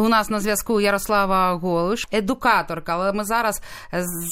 У нас на зв'язку Ярослава Голуш, едукаторка. Але ми зараз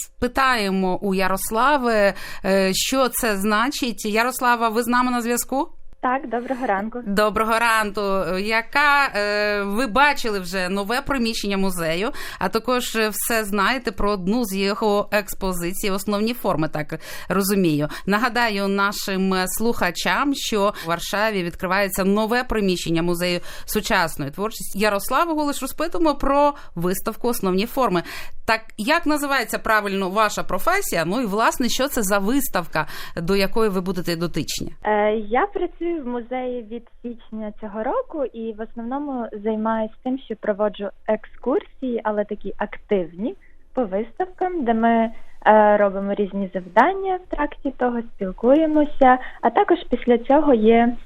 спитаємо у Ярослави, е, що це значить. Ярослава, ви з нами на зв'язку? Так, доброго ранку. Доброго ранку. Яка е, ви бачили вже нове приміщення музею? А також все знаєте про одну з його експозицій, основні форми, так розумію. Нагадаю нашим слухачам, що в Варшаві відкривається нове приміщення музею сучасної творчості. Ярослава Голиш розпитуємо про виставку Основні форми. Так як називається правильно ваша професія? Ну і власне, що це за виставка, до якої ви будете дотичні? Е, Я працюю в музеї від січня цього року і в основному займаюся тим, що проводжу екскурсії, але такі активні по виставкам, де ми е, робимо різні завдання в тракті того, спілкуємося. А також після цього є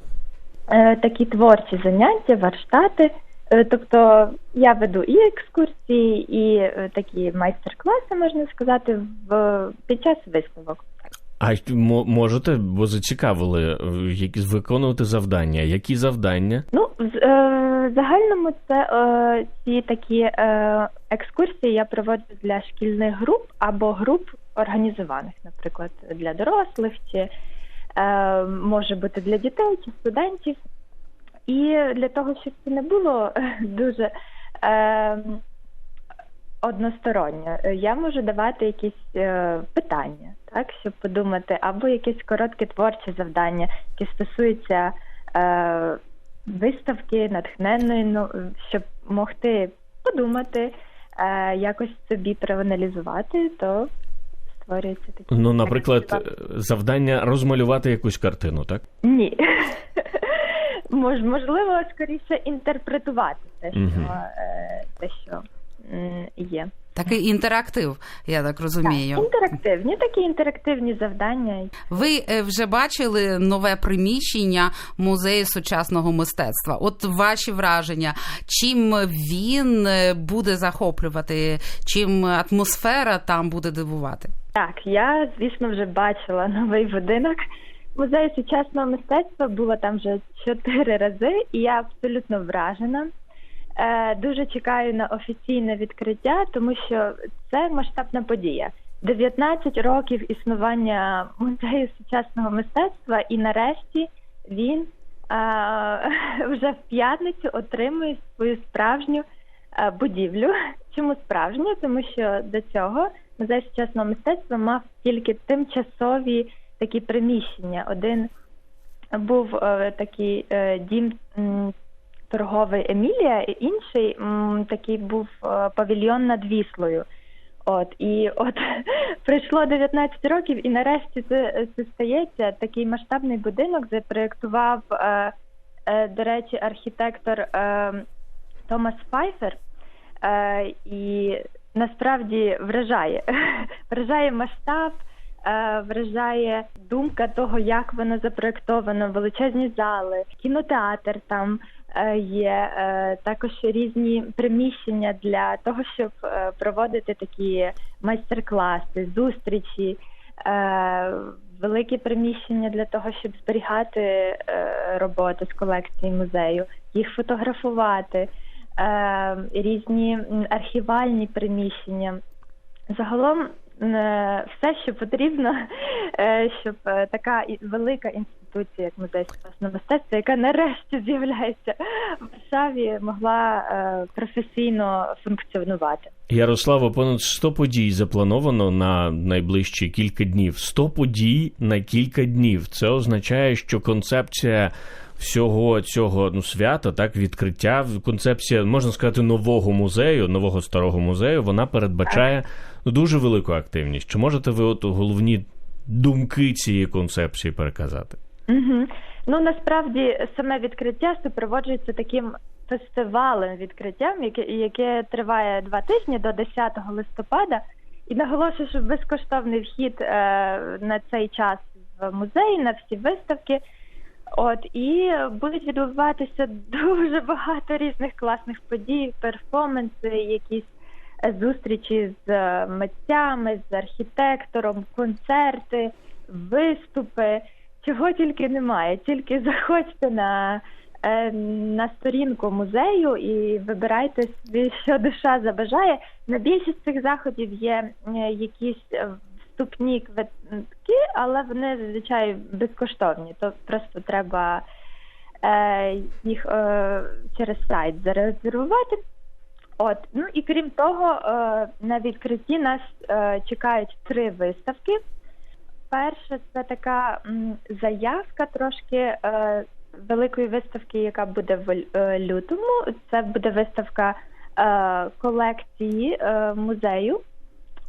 е, такі творчі заняття, варштати. Е, тобто я веду і екскурсії, і е, такі майстер-класи, можна сказати, в під час виставок. А можете, бо зацікавили, які виконувати завдання? Які завдання? Ну в е, загальному це е, ці такі е, екскурсії я проводжу для шкільних груп або груп організованих, наприклад, для дорослих, чи е, може бути для дітей чи студентів. І для того, щоб це не було дуже е, односторонньо, я можу давати якісь е, питання, так, щоб подумати, або якесь коротке творче завдання, яке стосується е, виставки, натхненної, ну, щоб могти подумати, е, якось собі проаналізувати, то створюється такі. Ну, наприклад, завдання розмалювати якусь картину, так? Ні. Мож, можливо, скоріше інтерпретувати те, що е, те, що є. Такий інтерактив, я так розумію. Так, інтерактивні, такі інтерактивні завдання. Ви е, вже бачили нове приміщення музею сучасного мистецтва. От ваші враження, чим він е, буде захоплювати, чим атмосфера там буде дивувати? Так, я, звісно, вже бачила новий будинок музею сучасного мистецтва. Була там вже чотири рази, і я абсолютно вражена. Е, Дуже чекаю на офіційне відкриття, тому що це масштабна подія. 19 років існування музею сучасного мистецтва, і нарешті він е, вже в п'ятницю отримує свою справжню е, будівлю. Чому справжню? Тому що до цього музей сучасного мистецтва мав тільки тимчасові такі приміщення. Один був такий дім торговий Емілія, і інший м, такий був е, павільйон над Віслою. От і от пройшло 19 років, і нарешті це, це стається такий масштабний будинок, запроєктував, е, е, до речі, архітектор е, Томас Файфер. Е, і насправді вражає, вражає масштаб, е, вражає думка того, як воно запроєктовано, величезні зали, кінотеатр там є, е, також різні приміщення для того, щоб е, проводити такі майстер-класи, зустрічі. Е, великі приміщення для того, щоб зберігати е, роботи з колекції музею, їх фотографувати, е, різні архівальні приміщення. Загалом е, все, що потрібно, е, щоб е, така велика інституція, як музей сучасного мистецтва, яка нарешті з'являється в Варшаві, могла е, професійно функціонувати. Ярославо, понад 100 подій заплановано на найближчі кілька днів. 100 подій на кілька днів. Це означає, що концепція всього цього ну, свята, так, відкриття, концепція, можна сказати, нового музею, нового старого музею, вона передбачає ну, дуже велику активність. Чи можете ви от головні думки цієї концепції переказати? Угу. Ну насправді саме відкриття супроводжується таким фестивалем відкриттям, яке, яке триває два тижні до 10 листопада. І наголошую, що безкоштовний вхід е, на цей час в музей, на всі виставки. От і будуть відбуватися дуже багато різних класних подій, перформанси, якісь е, зустрічі з е, митцями, з архітектором, концерти, виступи. Чого тільки немає. Тільки заходьте на е, на сторінку музею і вибирайте собі, що душа забажає. На більшість цих заходів є е, якісь е, вступні квитки, але вони зазвичай безкоштовні. То просто треба їх через сайт зарезервувати. От, ну і крім того, на відкритті нас чекають три виставки. Перша це така заявка трошки е, великої виставки, яка буде в е, лютому. Це буде виставка е, колекції музею.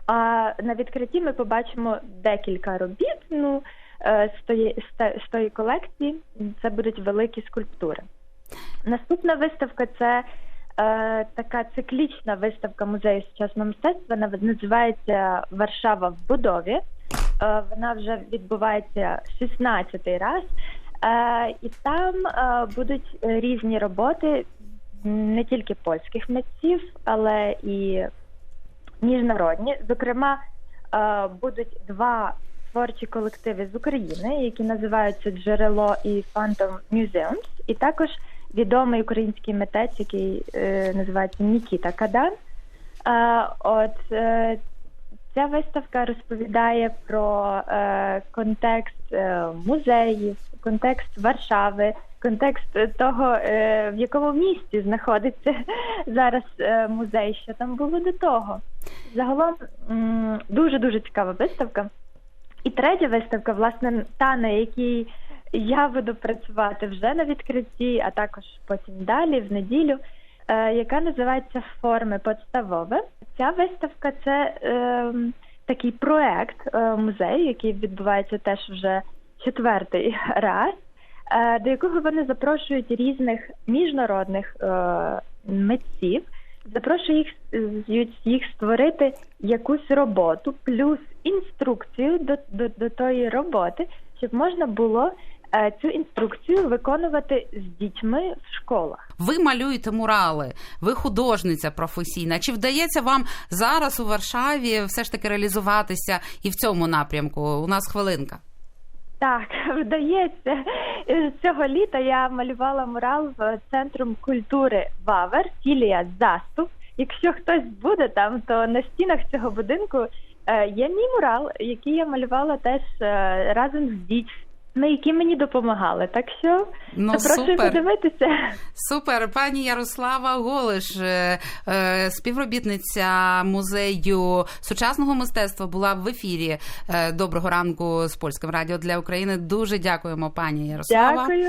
А на відкритті ми побачимо декілька робіт. Ну, з тої, з тої колекції це будуть великі скульптури. Наступна виставка це е, така циклічна виставка музею сучасного мистецтва. Вона називається Варшава в будові. Е, вона вже відбувається 16-й раз. Е, і там е, будуть різні роботи не тільки польських митців, але і міжнародні. Зокрема, будуть два творчі колективи з України, які називаються Джерело і Phantom Museums, і також відомий український митець, який називається Нікіта Кадан. От ця виставка розповідає про е, контекст е, музеїв, контекст Варшави, контекст того, е, в якому місті знаходиться зараз е, музей, що там було до того. Загалом дуже дуже цікава виставка. І третя виставка, власне, та на якій я буду працювати вже на відкритті, а також потім далі, в неділю, е, яка називається Форми подставове. Ця виставка це е, такий проект е, музею, який відбувається теж вже четвертий раз, е, до якого вони запрошують різних міжнародних е, митців, запрошують їх, їх створити якусь роботу, плюс інструкцію до, до, до тої роботи, щоб можна було цю інструкцію виконувати з дітьми в школах. Ви малюєте мурали, ви художниця професійна. Чи вдається вам зараз у Варшаві все ж таки реалізуватися і в цьому напрямку? У нас хвилинка. Так, вдається. Е, Цього літа я малювала мурал в Центром культури Вавер, філія Заступ. Якщо хтось буде там, то на стінах цього будинку е, є мій мурал, який я малювала теж е, разом з дітьми, які мені допомагали. Так що Ну, запрошую подивитися. Супер, пані Ярослава Голиш, е, е, співробітниця музею сучасного мистецтва, була в ефірі. Е, Доброго ранку з польським радіо для України. Дуже дякуємо, пані Ярослава. Дякую.